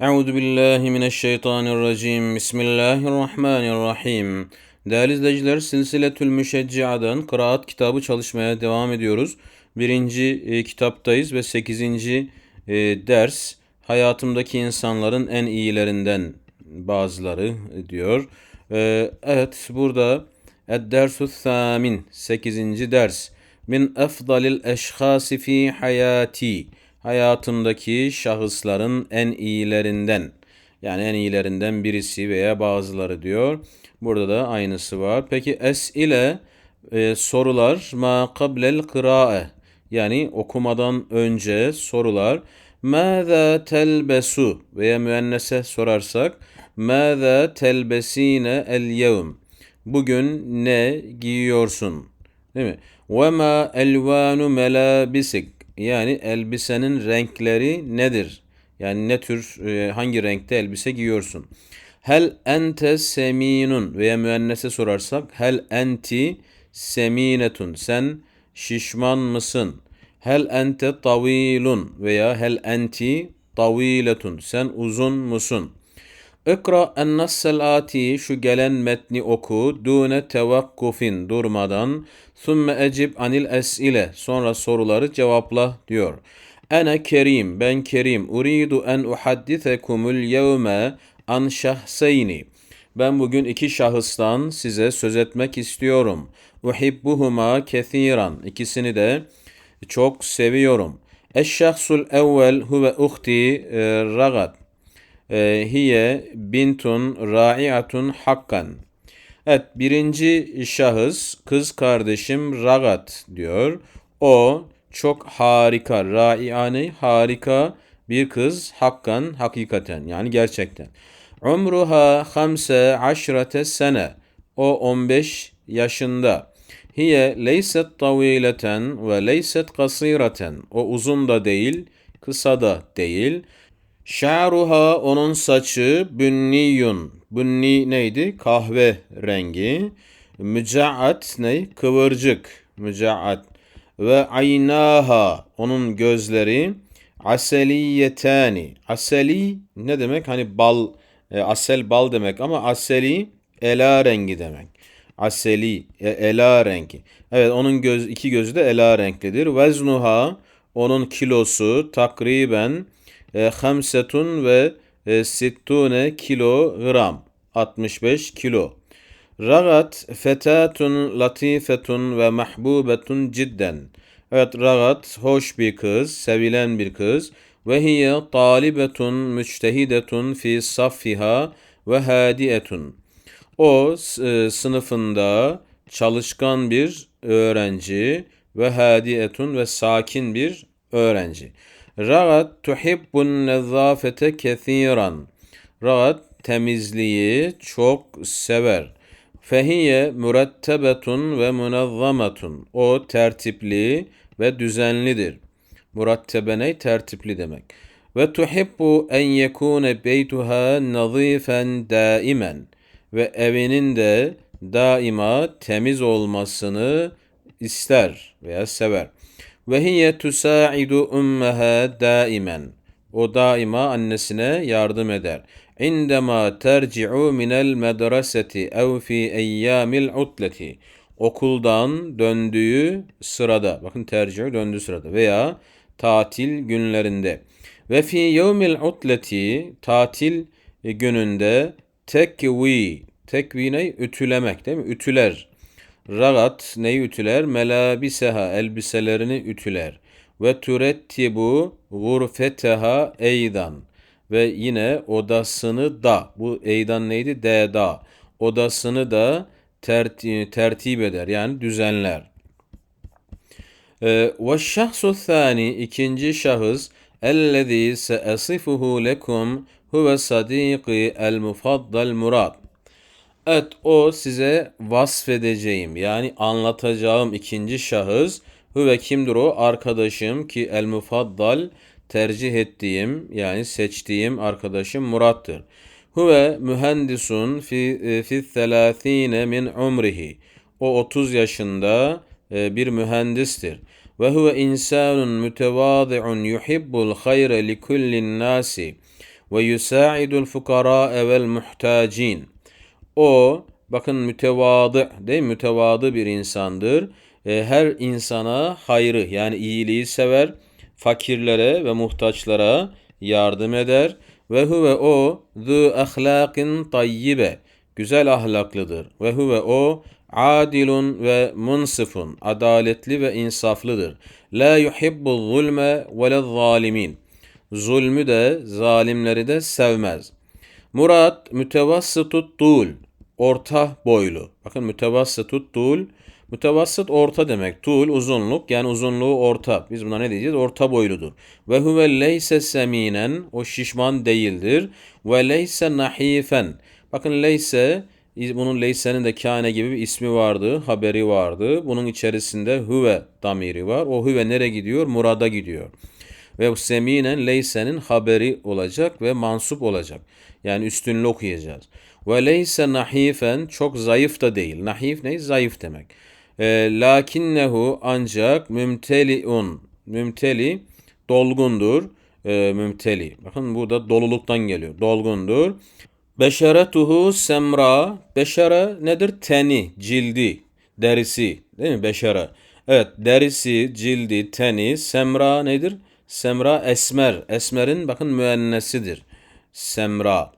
Euzu billahi mineşşeytanirracim. Bismillahirrahmanirrahim. Değerli izleyiciler, Silsiletül Müşeccia'dan kıraat kitabı çalışmaya devam ediyoruz. Birinci e, kitaptayız ve sekizinci e, ders hayatımdaki insanların en iyilerinden bazıları diyor. E, evet burada Ed-Dersu Thamin 8. ders min efdalil eşhasi fi hayati hayatımdaki şahısların en iyilerinden yani en iyilerinden birisi veya bazıları diyor. Burada da aynısı var. Peki es ile e, sorular ma kablel kırae yani okumadan önce sorular Mâzâ telbesu veya müennese sorarsak Mâzâ telbesine el yevm Bugün ne giyiyorsun? Değil mi? Ve ma elvanu melabisik yani elbisenin renkleri nedir? Yani ne tür e, hangi renkte elbise giyiyorsun? Hel ente seminun veya müennese sorarsak hel enti seminetun sen şişman mısın? Hel ente tavilun veya hel enti taviletun sen uzun musun? İkra en-nassel ati şu gelen metni oku dune tevakkufin durmadan thumme ecib anil es'ile sonra soruları cevapla diyor. Ene kerim ben kerim uridu en uhaddisekumul yevme an şahseyni. Ben bugün iki şahıstan size söz etmek istiyorum. Uhibbuhuma kethiran. İkisini de çok seviyorum. Eşşahsul evvel huve uhti e, ragat. E, hiye bintun ra'iatun hakkan. Evet birinci şahıs kız kardeşim Ragat diyor. O çok harika, ra'iani harika bir kız hakkan hakikaten yani gerçekten. Umruha hamse aşrate sene. O 15 yaşında. Hiye leyset tavileten ve leyset kasireten. O uzun da değil, kısa da değil. Şa'ruha onun saçı bünniyun. Bünni neydi? Kahve rengi. Müca'at ne? Kıvırcık. Müca'at. Ve aynaha onun gözleri aseliyetani. Aseli ne demek? Hani bal, e, asel bal demek ama aseli ela rengi demek. Aseli, e, ela rengi. Evet onun göz, iki gözü de ela renklidir. Veznuha onun kilosu takriben e, hamsetun ve e, sittune kilogram 65 kilo. Ragat fetatun latifetun ve mahbubetun cidden. Evet Ragat hoş bir kız, sevilen bir kız. Ve hiye talibetun müçtehidetun fi saffiha ve hadiyetun. O e, sınıfında çalışkan bir öğrenci ve hadiyetun ve sakin bir öğrenci. Ragat tuhibbun nezafete kethiran. Ragat temizliği çok sever. Fehiye mürettebetun ve münazzametun. O tertipli ve düzenlidir. Murattebe Tertipli demek. Ve tuhibbu en yekune beytuha nazifen daimen. Ve evinin de daima temiz olmasını ister veya sever. Ve hiye tusaidu ummeha daimen. O daima annesine yardım eder. İndema terci'u minel medreseti ev fi eyyamil utleti. Okuldan döndüğü sırada, bakın terci'u döndüğü sırada veya tatil günlerinde. Ve fi yevmil utleti tatil gününde tekvi, tekvi ne? Ütülemek değil mi? Ütüler. Ragat neyi ütüler? Melabiseha elbiselerini ütüler. Ve türettibu gurfeteha eydan. Ve yine odasını da. Bu eydan neydi? De da. Odasını da terti, tertip eder. Yani düzenler. Ee, ve şahsu thani ikinci şahıs ellezî seasifuhu lekum huve sadîki el mufaddal murad. Evet o size vasfedeceğim yani anlatacağım ikinci şahıs ve kimdir o? Arkadaşım ki el mufaddal tercih ettiğim yani seçtiğim arkadaşım Murat'tır. Huve mühendisun fi e, fi 30 min umrihi. O 30 yaşında e, bir mühendistir. Ve huve insanun mütevadi'un yuhibbul hayre li kullin nasi. ve yusa'idul fukara vel muhtacin. O bakın mütevadı değil mi? Mütevadı bir insandır. E, her insana hayrı yani iyiliği sever. Fakirlere ve muhtaçlara yardım eder. Ve huve o zu ahlakin tayyibe. Güzel ahlaklıdır. Ve huve o adilun ve munsifun. Adaletli ve insaflıdır. La yuhibbu zulme ve zalimin. Zulmü de zalimleri de sevmez. Murat mütevassıtut tul. Orta boylu. Bakın mütevassıtut tul. Mütevassıt orta demek. Tul uzunluk yani uzunluğu orta. Biz buna ne diyeceğiz? Orta boyludur. Ve huve leyse seminen. O şişman değildir. Ve leyse nahifen. Bakın leyse bunun leysenin de kâne gibi bir ismi vardı, haberi vardı. Bunun içerisinde huve damiri var. O huve nereye gidiyor? Murada gidiyor. Ve seminen leysenin haberi olacak ve mansup olacak. Yani üstünlü okuyacağız. Ve leyse nahifen çok zayıf da değil. Nahif ne? Zayıf demek. E, lakinnehu ancak mümteliun. Mümteli dolgundur. E, mümteli. Bakın burada doluluktan geliyor. Dolgundur. Beşeretuhu semra. Beşere nedir? Teni, cildi, derisi. Değil mi? Beşere. Evet, derisi, cildi, teni. Semra nedir? Semra esmer. Esmerin bakın müennesidir. Semra.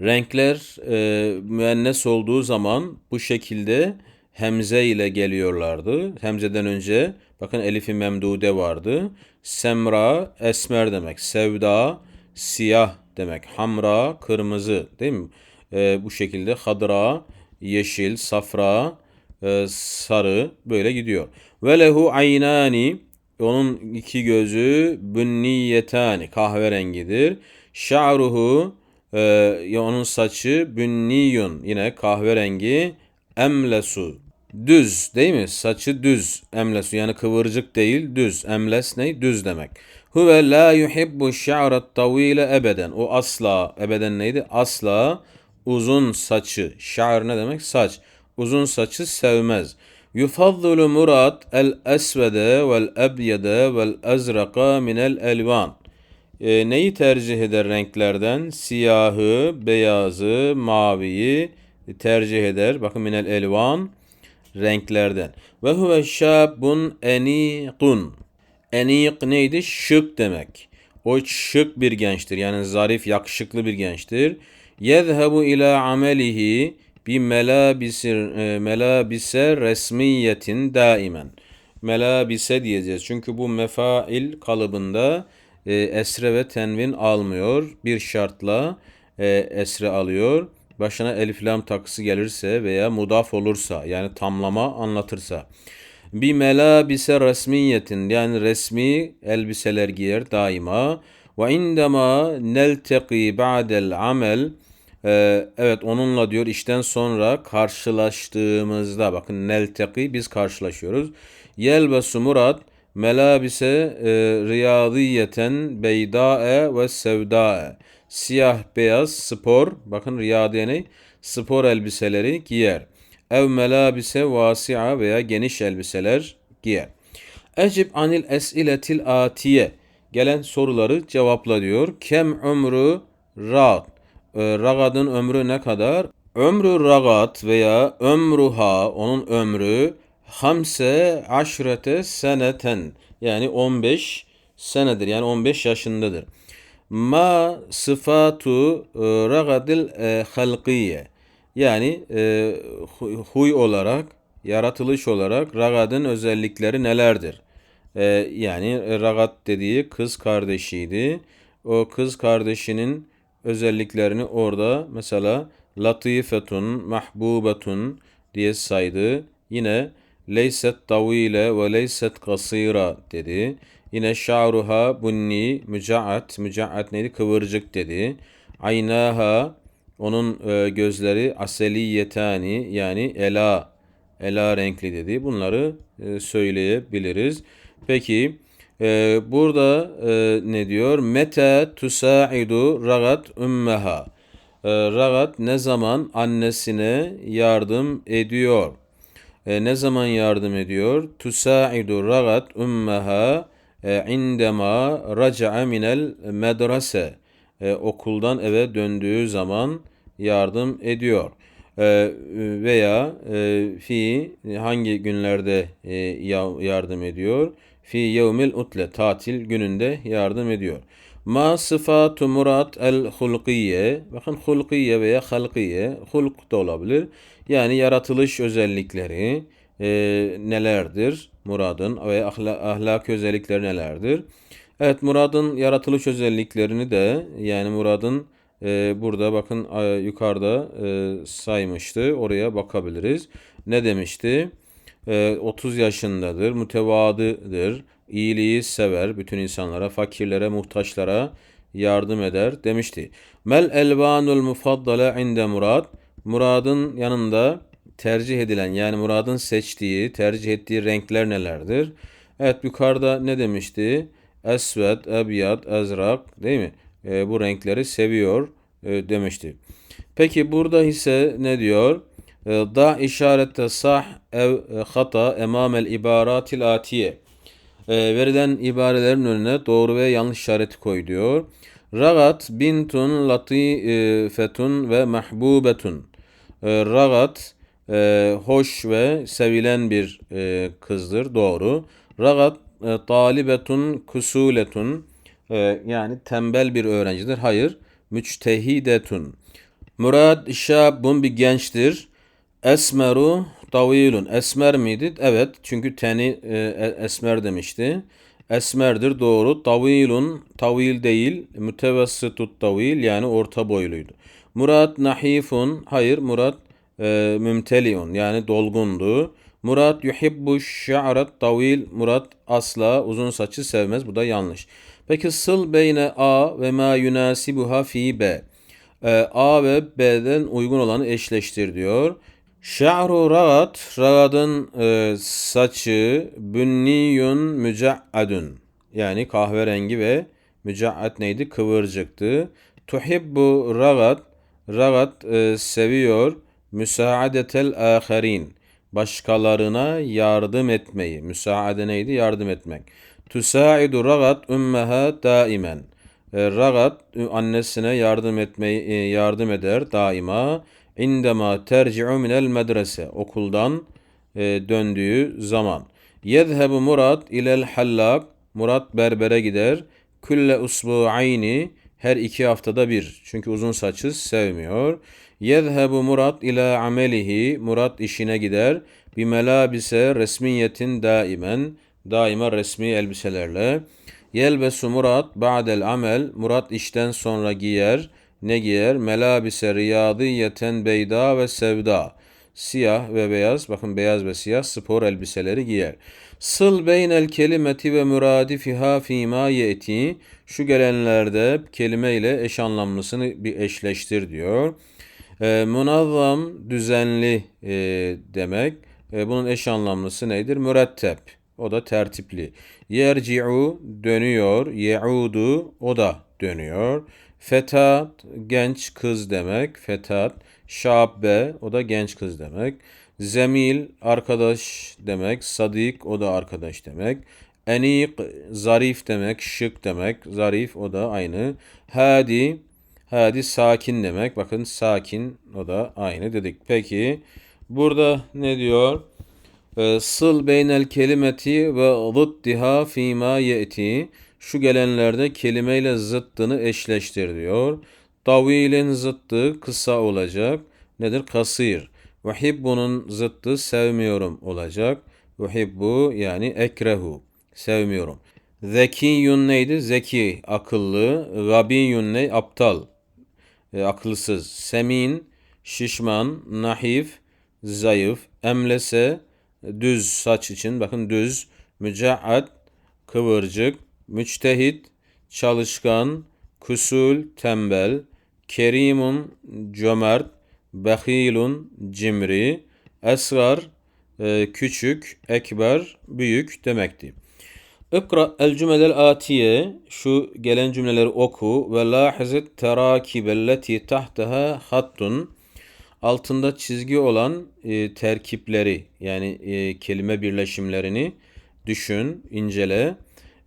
Renkler e, müennes olduğu zaman bu şekilde hemze ile geliyorlardı. Hemzeden önce bakın elifi memdude vardı. Semra esmer demek. Sevda siyah demek. Hamra kırmızı değil mi? E, bu şekilde hadra yeşil, safra, e, sarı böyle gidiyor. Ve lehu aynani onun iki gözü bünniyetani kahverengidir. Şa'ruhu e, onun saçı bünniyun yine kahverengi emlesu düz değil mi? Saçı düz emlesu yani kıvırcık değil düz. Emles ne? Düz demek. Huve la yuhibbu şa'rat tavile ebeden. O asla ebeden neydi? Asla uzun saçı. Şa'r ne demek? Saç. Uzun saçı sevmez. Yufaddulu Murat el esvede vel ebyede vel ezraka minel elvan. E, neyi tercih eder renklerden? Siyahı, beyazı, maviyi tercih eder. Bakın minel elvan renklerden. Ve huve şabun enikun. Enik neydi? Şık demek. O şık bir gençtir. Yani zarif, yakışıklı bir gençtir. Yezhebu ila amelihi bi melabisir e, melabise resmiyetin daimen. Melabise diyeceğiz. Çünkü bu mefail kalıbında e, esre ve tenvin almıyor. Bir şartla e, esre alıyor. Başına elif lam takısı gelirse veya mudaf olursa yani tamlama anlatırsa. Bir melabise resmiyetin yani resmi elbiseler giyer daima. Ve indema nelteqi ba'del amel ee, evet onunla diyor işten sonra karşılaştığımızda bakın nelteqi biz karşılaşıyoruz. Yelbesu Murat melabise e, riyadiyeten beydae ve sevdae. Siyah beyaz spor bakın riyadiye ne? Spor elbiseleri giyer ev melabise vasi'a veya geniş elbiseler giyer. Ecib anil esiletil atiye. Gelen soruları cevapla diyor. Kem ömrü rad. Ee, ragadın ömrü ne kadar? Ömrü ragat veya ömruha onun ömrü hamse aşrete seneten yani 15 senedir yani 15 yaşındadır. Ma sıfatu e, ragadil e, halkiye yani e, huy olarak, yaratılış olarak ragadın özellikleri nelerdir? Yani ragat dediği kız kardeşiydi. O kız kardeşinin özelliklerini orada mesela latifetun, mahbubetun diye saydı. Yine leyset tavile ve leyset kasira dedi. Yine şa'ruha bunni mücaat, mücaat neydi? Kıvırcık dedi. Aynaha onun e, gözleri aseliyetani yani ela ela renkli dedi. Bunları e, söyleyebiliriz. Peki e, burada ne diyor? Mete tusaidu ragat ümmeha. E, ragat ne zaman annesine yardım ediyor? E, ne zaman yardım ediyor? Tusaidu ragat ümmeha e, indema raca'a minel medrese e, okuldan eve döndüğü zaman yardım ediyor. E, veya e, fi hangi günlerde e, ya- yardım ediyor? Fi yevmil utle tatil gününde yardım ediyor. Ma sıfatu murat el hulkiye. Bakın hulkiye veya halkiye. Hulk da olabilir. Yani yaratılış özellikleri e, nelerdir? Muradın ve ahla, ahlaki özellikleri nelerdir? Evet Murad'ın yaratılış özelliklerini de yani Murad'ın e, burada bakın e, yukarıda e, saymıştı. Oraya bakabiliriz. Ne demişti? E, 30 yaşındadır, mütevadıdır, iyiliği sever, bütün insanlara, fakirlere, muhtaçlara yardım eder demişti. Mel elvanul mufaddale inde Murad. Murad'ın yanında tercih edilen yani Murad'ın seçtiği, tercih ettiği renkler nelerdir? Evet yukarıda ne demişti? Esved, ebyad, ezrak değil mi? E, bu renkleri seviyor e, demişti. Peki burada ise ne diyor? E, da işarette sah ev e, hata emamel ibaratil atiye. E, verilen ibarelerin önüne doğru ve yanlış işareti koy diyor. Ragat bintun latifetun ve mahbubetun. E, Ragat e, hoş ve sevilen bir e, kızdır. Doğru. Ragat e, talibetun kusuletun. E, yani tembel bir öğrencidir. Hayır. Müçtehidetun. Murad şabun bir gençtir. Esmeru tavilun. Esmer miydi? Evet. Çünkü teni e, esmer demişti. Esmerdir doğru. Tavilun tavil değil. Mütevessitut tavil yani orta boyluydu. Murat nahifun. Hayır Murat e, mümteliun yani dolgundu. Murat yuhibbu şa'rat tavil. Murat asla uzun saçı sevmez. Bu da yanlış. Peki sıl beyne A ve ma yunasibuha fi B. E, A ve B'den uygun olanı eşleştir diyor. Şa'ru ragat, ragadın e, saçı bünniyun müca'adun. Yani kahverengi ve müca'at neydi? Kıvırcıktı. Tuhibbu ragat, ragat e, seviyor müsaadetel aherin. Başkalarına yardım etmeyi. Müsaade neydi? Yardım etmek. Tusaidu ragat ümmeha daimen. E, ragat annesine yardım etmeyi e, yardım eder daima. İndema terci'u minel medrese. Okuldan e, döndüğü zaman. Yezhebu Murat ilel hallak. Murat berbere gider. Külle usbu'ayni. Her iki haftada bir. Çünkü uzun saçı sevmiyor. Yezhebu Murat ila amelihi. Murat işine gider. Bir melabise resmiyetin daimen. Daima resmi elbiselerle. Yelbesu Murat ba'del amel. Murat işten sonra giyer. Ne giyer? Melabise riyadiyeten beyda ve sevda. Siyah ve beyaz, bakın beyaz ve siyah spor elbiseleri giyer. Sıl beynel kelimeti ve muradifiha fîmâ ye'ti. Şu gelenlerde kelime ile eş anlamlısını bir eşleştir diyor. E, munazzam, düzenli e, demek. E, bunun eş anlamlısı nedir? Mürettep. O da tertipli. Yerci'u dönüyor. Ye'udu o da dönüyor. Fetat genç kız demek. Fetat. Şabbe o da genç kız demek. Zemil arkadaş demek. Sadik o da arkadaş demek. Enik zarif demek. Şık demek. Zarif o da aynı. Hadi hadi sakin demek. Bakın sakin o da aynı dedik. Peki burada ne diyor? Ee, Sıl beynel kelimeti ve zıddiha fîmâ ye'ti. Şu gelenlerde kelimeyle zıttını eşleştir diyor. Tavilin zıttı kısa olacak. Nedir? Kasir. Ve hibbu'nun zıttı sevmiyorum olacak. Ve hibbu yani ekrehu. Sevmiyorum. Zekiyun neydi? Zeki, akıllı. Gabiyun ne? Aptal, e, akılsız. Semin, şişman. Nahif, zayıf. Emlese, düz saç için. Bakın düz. Mücaat, kıvırcık. Müçtehit, çalışkan. Kusul, tembel. Kerimun, cömert. Behilun, cimri. Esgar, e, küçük. Ekber, büyük demekti. İkra el cümlel atiye şu gelen cümleleri oku ve lahizet terakibelleti tahtaha hattun altında çizgi olan e, terkipleri yani e, kelime birleşimlerini düşün, incele.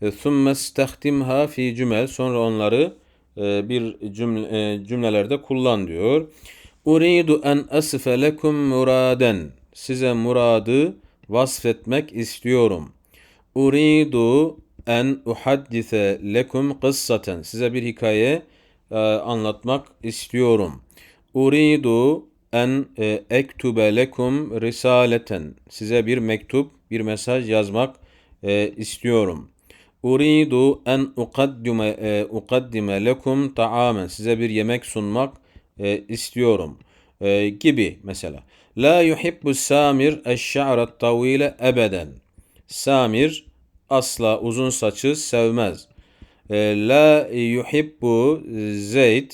E, Thumme stehtimha fi cümel sonra onları e, bir cümle, e, cümlelerde kullan diyor. Uridu en asfe lekum muraden. Size muradı vasfetmek istiyorum. Uridu en uhaddise lekum kıssaten. Size bir hikaye e, anlatmak istiyorum. Uridu en e, ektube lekum risaleten. Size bir mektup, bir mesaj yazmak e, istiyorum. Uridu en ukaddime e, ukaddime lekum ta'amen. Size bir yemek sunmak e, istiyorum. E, gibi mesela. La yuhibbu Samir eşşa'ra tavile ebeden. Samir asla uzun saçı sevmez. E, la yuhibbu Zeyd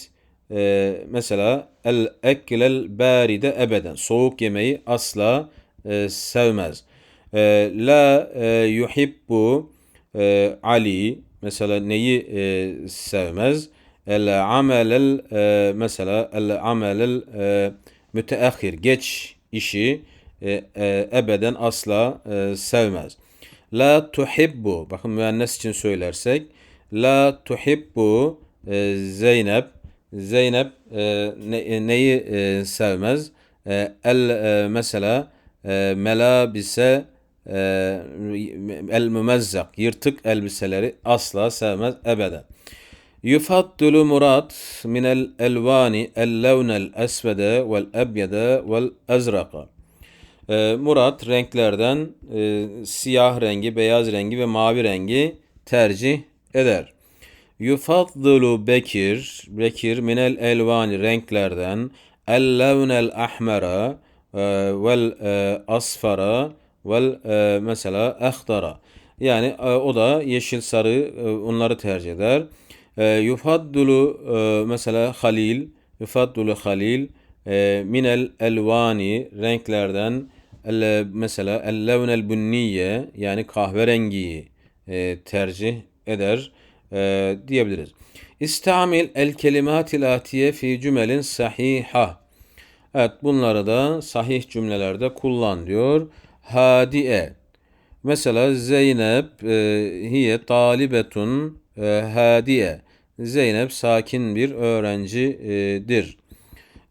e, mesela el eklel baride ebeden. Soğuk yemeği asla e, sevmez. E, la e, yuhibbu e, Ali mesela neyi e, sevmez? El amelel e, mesela el amelel e, müteahhir geç işi e, e, ebeden asla e, sevmez. La tuhibbu bakın müennes için söylersek la tuhibbu e, Zeynep Zeynep e, ne, neyi e, sevmez? E, el e, mesela e, melabise e, el mümezzak yırtık elbiseleri asla sevmez ebeden. Yufaddulu murat minel elvani el esvede vel ebyede vel ezraka. E, Murat renklerden e, siyah rengi, beyaz rengi ve mavi rengi tercih eder. Yufaddulu Bekir, Bekir minel elvani renklerden el levnel ahmera e, vel e, asfara vel e, mesela ahtara. Yani e, o da yeşil sarı e, onları tercih eder. E, yufaddulu e, mesela halil, yufaddulu halil e, minel elvani renklerden el, mesela el levnel bunniye yani kahverengiyi e, tercih eder diyebiliriz. İstamil el kelimatil atiye fi cümelin sahiha. Evet bunları da sahih cümlelerde kullan diyor. Hadiye. Mesela Zeynep e, hiye talibetun e, hadiye. Zeynep sakin bir öğrencidir.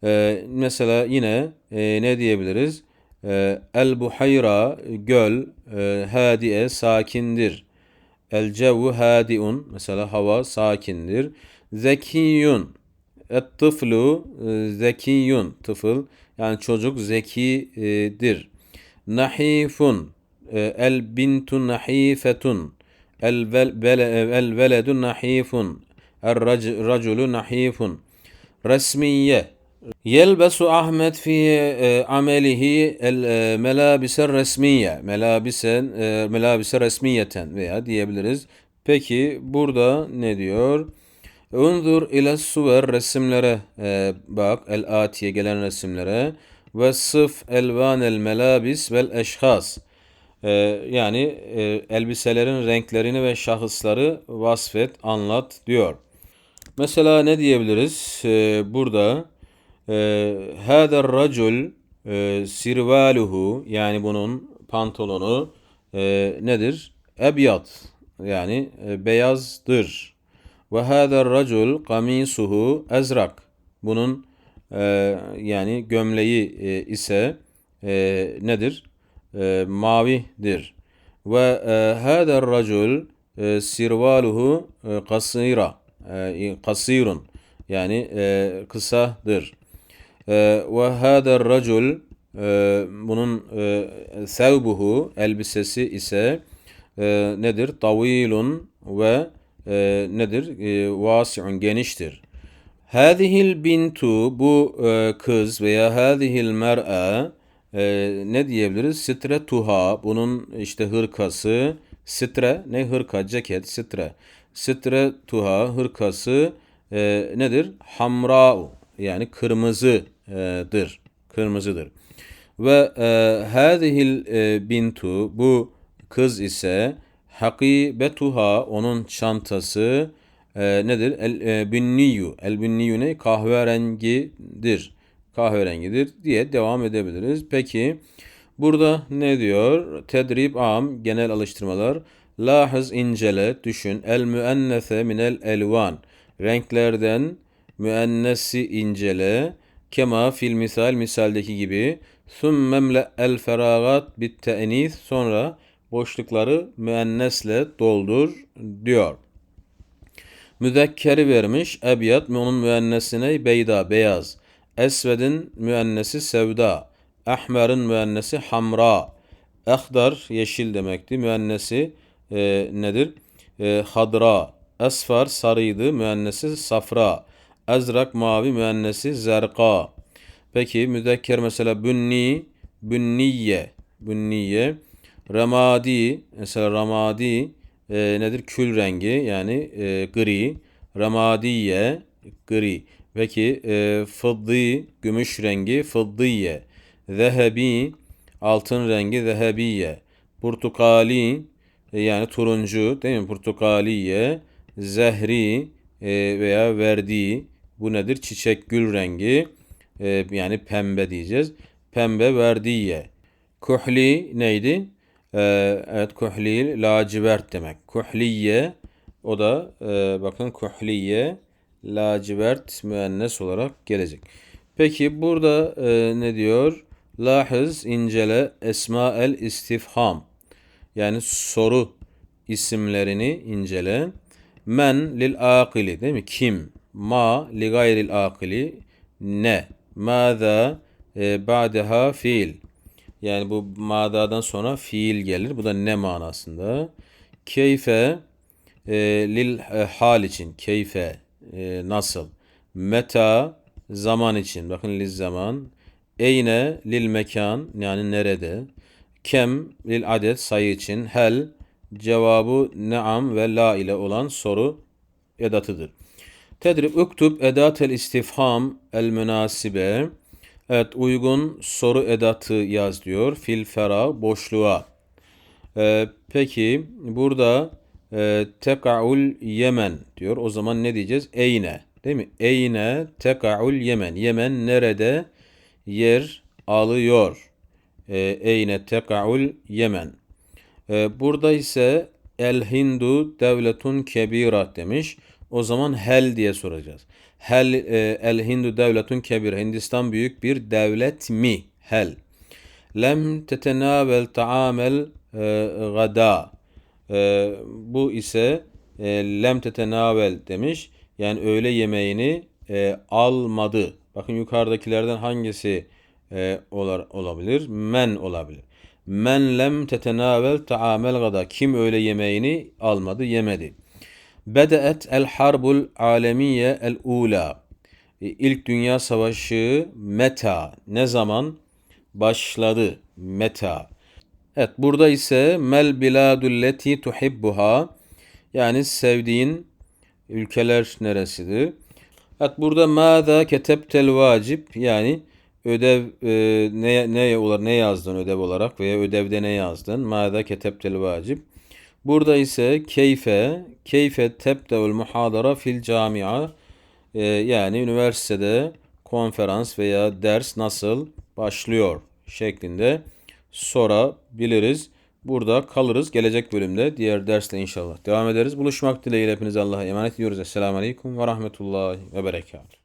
E, mesela yine e, ne diyebiliriz? E, el buhayra göl e, hadiye sakindir. El cevu hadiun mesela hava sakindir. Zekiyun et tıflu e, zekiyun tıfıl yani çocuk zekidir. Nahifun e, el bintu nahifetun el, vel, el veledu nahifun el raculu nahifun resmiye Yelbesu Ahmet fi e, amelihi el e, melabise resmiye. Melabisen e, melabise resmiyeten veya diyebiliriz. Peki burada ne diyor? Unzur ile suver resimlere e, bak. El atiye gelen resimlere. Ve sıf elvan el melabis vel eşhas. E, yani e, elbiselerin renklerini ve şahısları vasfet, anlat diyor. Mesela ne diyebiliriz? E, burada Hâder racul e, sirvaluhu yani bunun pantolonu e, nedir? Ebyat yani e, beyazdır. Ve hâder racul kamisuhu ezrak. Bunun e, yani gömleği e, ise e, nedir? E, mavidir. Ve e, hâder racul e, sirvaluhu e, kasira. E, kasirun yani e, kısadır. Ee, ve hâder racul e, bunun e, sevbuhu elbisesi ise e, nedir? Tavilun ve nedir? Vasi'un geniştir. Hâzihil bintu bu kız veya hâzihil mer'a ne diyebiliriz? Sitre tuha bunun işte hırkası sitre ne hırka ceket sitre sitre tuha hırkası nedir? Hamra'u yani kırmızıdır. Kırmızıdır. Ve e, hadihil e, bintu bu kız ise hakibetuha onun çantası e, nedir? El e, bünniyu. El bünniyu ne? Kahverengidir. Kahverengidir diye devam edebiliriz. Peki burada ne diyor? Tedrib am genel alıştırmalar. Lahız incele düşün. El müennese minel elvan. Renklerden müennesi incele. Kema fil misal misaldeki gibi. Thummemle el feragat bit te'nis. Sonra boşlukları müennesle doldur diyor. Müzekkeri vermiş. Ebyat onun müennesine beyda beyaz. Esved'in müennesi sevda. Ahmer'in müennesi hamra. Ahdar yeşil demekti. Müennesi e, nedir? E, hadra. Esfar sarıydı. Müennesi safra. Ezrak mavi müennesi zerka. Peki müzekker mesela bünni, bünniye, bünniye. Ramadi, mesela ramadi e, nedir? Kül rengi yani e, gri. Ramadiye, gri. Peki e, fıddi, gümüş rengi, fıddiye. Zehebi, altın rengi, zehebiye. Portukali, yani turuncu değil mi? Portukaliye, zehri e, veya verdi. Bu nedir? Çiçek gül rengi. E, yani pembe diyeceğiz. Pembe verdiye. Kuhli neydi? Ee, evet kuhli lacivert demek. Kuhliye o da e, bakın kuhliye lacivert müennes olarak gelecek. Peki burada e, ne diyor? Lahiz incele esma el istifham. Yani soru isimlerini incele. Men lil akili değil mi? Kim? Ma li gayril akili. Ne? Mâzâ e, ba'deha fiil. Yani bu madadan sonra fiil gelir. Bu da ne manasında? Keyfe e, lil e, hal için. Keyfe e, nasıl? Meta zaman için. Bakın lil zaman. Eyne lil mekan yani nerede? Kem lil adet sayı için. Hel cevabı neam ve la ile olan soru edatıdır. Tedrib uktub edatel istifham el münasibe. Evet uygun soru edatı yaz diyor. Fil fera boşluğa. Ee, peki burada e, tekaul Yemen diyor. O zaman ne diyeceğiz? Eyne. Değil mi? Eyne tekaul Yemen. Yemen nerede yer alıyor? Ee, eyne tekaul Yemen. Ee, burada ise El Hindu devletun kebira demiş. O zaman hel diye soracağız. Hel e, el Hindu devletun kebir. Hindistan büyük bir devlet mi? Hel. Lem tetenavel taamel e, gada. E, bu ise e, lem tetenavel demiş. Yani öğle yemeğini e, almadı. Bakın yukarıdakilerden hangisi e, olar, olabilir? Men olabilir. Men lem tetenavel taamel gada. Kim öğle yemeğini almadı, yemedi. Bedeet el harbul alemiye el ula. İlk Dünya Savaşı meta ne zaman başladı? Meta. Evet burada ise mel biladulleti tuhibbuha yani sevdiğin ülkeler neresidir? Evet burada mâzâ ketebtel vacip yani ödev e, ne ne olur ne yazdın ödev olarak veya ödevde ne yazdın? Mâzâ ketebtel vacip. Burada ise keyfe, keyfe tebdeul muhadara fil camia e, yani üniversitede konferans veya ders nasıl başlıyor şeklinde sorabiliriz. Burada kalırız. Gelecek bölümde diğer dersle inşallah devam ederiz. Buluşmak dileğiyle hepinize Allah'a emanet ediyoruz. Esselamu Aleyküm ve Rahmetullahi ve Berekatuhu.